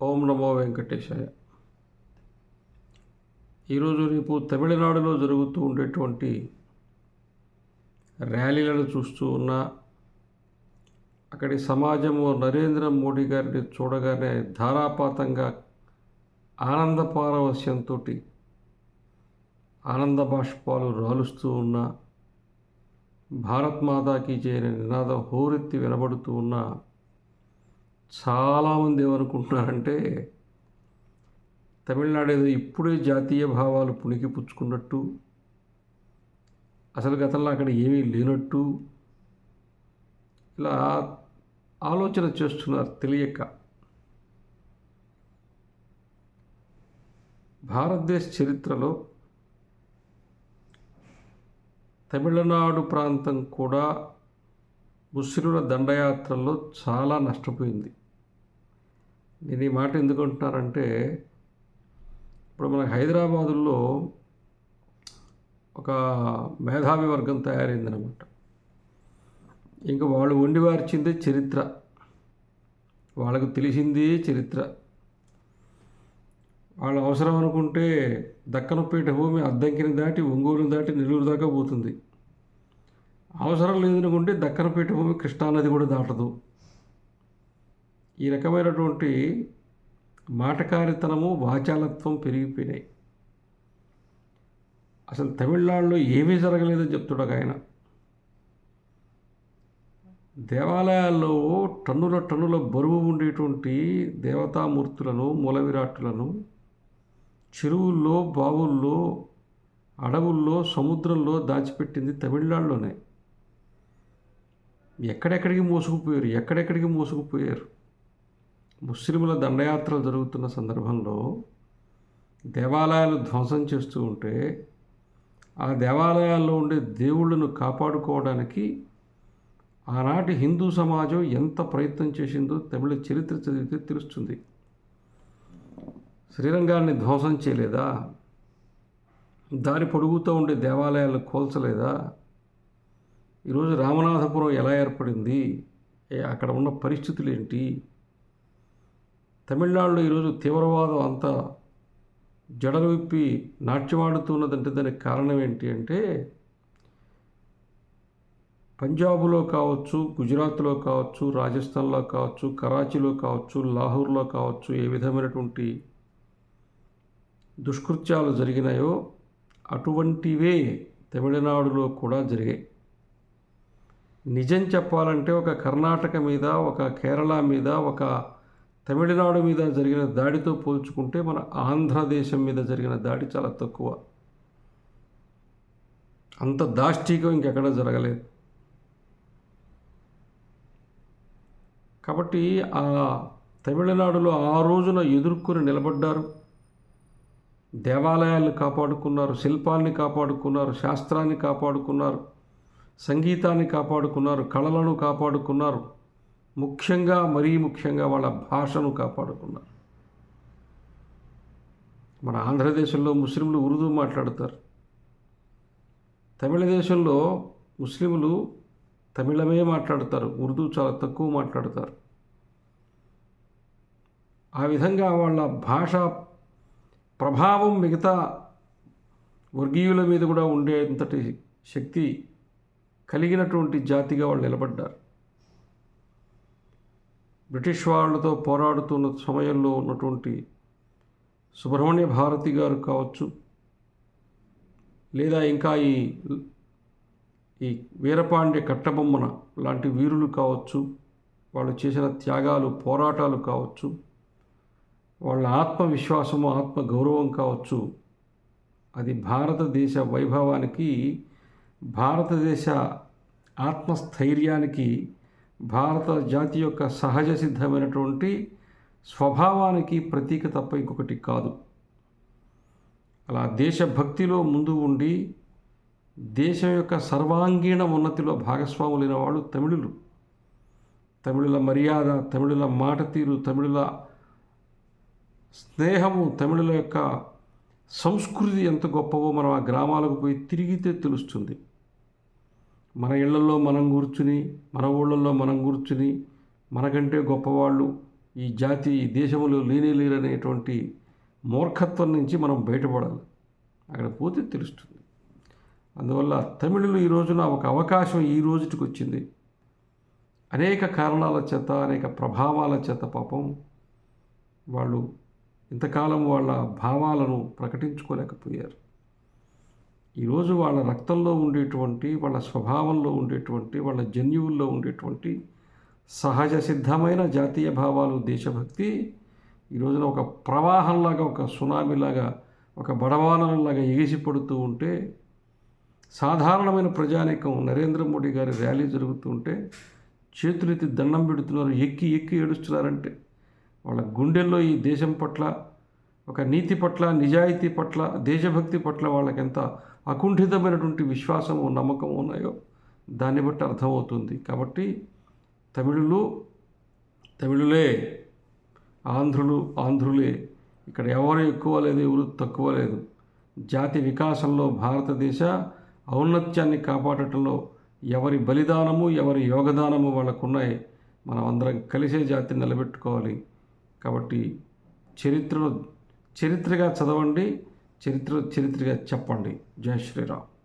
ఓం నమో వెంకటేశాయ. ఈరోజు రేపు తమిళనాడులో జరుగుతూ ఉండేటువంటి ర్యాలీలను చూస్తూ ఉన్నా అక్కడి సమాజము నరేంద్ర మోడీ గారిని చూడగానే ధారాపాతంగా ఆనంద పారవస్యంతో ఆనంద బాష్పాలు రాలుస్తూ ఉన్న భారత్ మాతాకి చేయని నినాదం హోరెత్తి వినబడుతూ ఉన్నా చాలామంది ఏమనుకుంటున్నారంటే తమిళనాడు ఏదో ఇప్పుడే జాతీయ భావాలు పుణికి పుచ్చుకున్నట్టు అసలు గతంలో అక్కడ ఏమీ లేనట్టు ఇలా ఆలోచన చేస్తున్నారు తెలియక. భారతదేశ చరిత్రలో తమిళనాడు ప్రాంతం కూడా ముస్లింల దండయాత్రల్లో చాలా నష్టపోయింది. నేను ఈ మాట ఎందుకు అంటున్నానంటే ఇప్పుడు మన హైదరాబాదులో ఒక మేధావి వర్గం తయారైందనమాట ఇంకా వాళ్ళు వండివార్చిందే చరిత్ర. వాళ్ళకు తెలిసిందే చరిత్ర. వాళ్ళు అవసరం అనుకుంటే దక్కనపేట భూమి అద్దంకిని దాటి ఒంగోలు దాటి నెల్లూరు దాకా పోతుంది. అవసరం లేదనుకుంటే దక్కనపేట భూమి కృష్ణానది కూడా దాటదు. ఈ రకమైనటువంటి మాటకారితనము వాచాలత్వం పెరిగిపోయినాయి. అసలు తమిళనాడులో ఏమీ జరగలేదని చెప్తున్నాడు ఆయన. దేవాలయాల్లో టన్నుల టన్నుల బరువు ఉండేటువంటి దేవతామూర్తులను మూలవిరాట్టులను చెరువుల్లో బావుల్లో అడవుల్లో సముద్రంలో దాచిపెట్టింది తమిళనాడులోనే. ఎక్కడెక్కడికి మోసుకుపోయారు? ఎక్కడెక్కడికి మోసుకుపోయారు? ముస్లిముల దండయాత్రలు జరుగుతున్న సందర్భంలో దేవాలయాలు ధ్వంసం చేస్తూ ఉంటే ఆ దేవాలయాల్లో ఉండే దేవుళ్ళను కాపాడుకోవడానికి ఆనాటి హిందూ సమాజం ఎంత ప్రయత్నం చేసిందో తమిళ చరిత్ర చదివితే తెలుస్తుంది. శ్రీరంగాన్ని ధ్వంసం చేయలేదా? దారి పొడుగుతూ ఉండే దేవాలయాలను కోల్చలేదా? ఈరోజు రామనాథపురం ఎలా ఏర్పడింది? అక్కడ ఉన్న పరిస్థితులు ఏంటి? తమిళనాడులో ఈరోజు తీవ్రవాదం అంతా జడలు విప్పి నాట్యమాడుతున్నదంటే దానికి కారణం ఏంటి అంటే పంజాబులో కావచ్చు గుజరాత్లో కావచ్చు రాజస్థాన్లో కావచ్చు కరాచీలో కావచ్చు లాహోర్లో కావచ్చు ఏ విధమైనటువంటి దుష్కృత్యాలు జరిగినాయో అటువంటివే తమిళనాడులో కూడా జరిగాయి. నిజం చెప్పాలంటే ఒక కర్ణాటక మీద ఒక కేరళ మీద ఒక తమిళనాడు మీద జరిగిన దాడితో పోల్చుకుంటే మన ఆంధ్రదేశం మీద జరిగిన దాడి చాలా తక్కువ. అంత దాష్టీకం ఇంకెక్కడ జరగలేదు. కాబట్టి ఆ తమిళనాడులో ఆ రోజున ఎదుర్కొని నిలబడ్డారు. దేవాలయాలను కాపాడుకున్నారు శిల్పాన్ని కాపాడుకున్నారు శాస్త్రాన్ని కాపాడుకున్నారు సంగీతాన్ని కాపాడుకున్నారు కళలను కాపాడుకున్నారు. ముఖ్యంగా మరీ ముఖ్యంగా వాళ్ళ భాషను కాపాడుకున్నారు. మన ఆంధ్రదేశంలో ముస్లింలు ఉర్దూ మాట్లాడతారు. తమిళ దేశంలో ముస్లింలు తమిళమే మాట్లాడతారు ఉర్దూ చాలా తక్కువ మాట్లాడతారు. ఆ విధంగా వాళ్ళ భాష ప్రభావం మిగతా వర్గీయుల మీద కూడా ఉండేంతటి శక్తి కలిగినటువంటి జాతిగా వాళ్ళు నిలబడ్డారు. బ్రిటిష్ వాళ్ళతో పోరాడుతున్న సమయంలో ఉన్నటువంటి సుబ్రహ్మణ్య భారతి గారు కావచ్చు లేదా ఇంకా ఈ ఈ వీరపాండ్య కట్టబొమ్మన లాంటి వీరులు కావచ్చు వాళ్ళు చేసిన త్యాగాలు పోరాటాలు కావచ్చు వాళ్ళ ఆత్మవిశ్వాసము ఆత్మ గౌరవం కావచ్చు అది భారతదేశ వైభవానికి భారతదేశ ఆత్మస్థైర్యానికి భారత జాతి యొక్క సహజ సిద్ధమైనటువంటి స్వభావానికి ప్రతీక తప్ప ఇంకొకటి కాదు. అలా దేశభక్తిలో ముందు ఉండి దేశం యొక్క సర్వాంగీణ ఉన్నతిలో భాగస్వాములైన వాళ్ళు తమిళులు. తమిళుల మర్యాద తమిళుల మాట తీరు తమిళుల స్నేహము తమిళుల యొక్క సంస్కృతి ఎంత గొప్పవో మనం ఆ గ్రామాలకు పోయి తిరిగితే తెలుస్తుంది. మన ఇళ్ళలో మనం కూర్చుని మన ఊళ్ళల్లో మనం కూర్చుని మనకంటే గొప్పవాళ్ళు ఈ జాతి ఈ దేశంలో లేనే లేరనేటువంటి మూర్ఖత్వం నుంచి మనం బయటపడాలి. అక్కడ పోతే తెలుస్తుంది. అందువల్ల తమిళులు ఈ రోజున ఒక అవకాశం ఈ రోజుటికి వచ్చింది. అనేక కారణాల చేత అనేక ప్రభావాల చేత పాపం వాళ్ళు ఇంతకాలం వాళ్ళ భావాలను ప్రకటించుకోలేకపోయారు. ఈరోజు వాళ్ళ రక్తంలో ఉండేటువంటి వాళ్ళ స్వభావంలో ఉండేటువంటి వాళ్ళ జన్యువుల్లో ఉండేటువంటి సహజ సిద్ధమైన జాతీయ భావాలు దేశభక్తి ఈ రోజున ఒక ప్రవాహంలాగా ఒక సునామీలాగా ఒక బడవానంలాగా ఎగిసిపడుతూ ఉంటే సాధారణమైన ప్రజానీకం నరేంద్ర మోడీ గారి ర్యాలీ జరుగుతుంటే చేతులెత్తి దండం పెడుతున్నారు ఎక్కి ఎక్కి ఏడుస్తున్నారంటే వాళ్ళ గుండెల్లో ఈ దేశం పట్ల ఒక నీతి పట్ల నిజాయితీ పట్ల దేశభక్తి పట్ల వాళ్ళకి ఎంత అకుంఠితమైనటువంటి విశ్వాసము నమ్మకం ఉన్నాయో దాన్ని బట్టి అర్థమవుతుంది. కాబట్టి తమిళులు తమిళులే ఆంధ్రులు ఆంధ్రులే ఇక్కడ ఎవరు ఎక్కువ లేదు ఎవరు తక్కువ లేదు. జాతి వికాసంలో భారతదేశ ఔన్నత్యాన్ని కాపాడటంలో ఎవరి బలిదానము ఎవరి యోగదానము వాళ్ళకున్నాయి. మనం అందరం కలిసే జాతిని నిలబెట్టుకోవాలి. కాబట్టి చరిత్రను చరిత్రగా చదవండి చరిత్ర చరిత్రగా చెప్పండి. జయ శ్రీరామ్.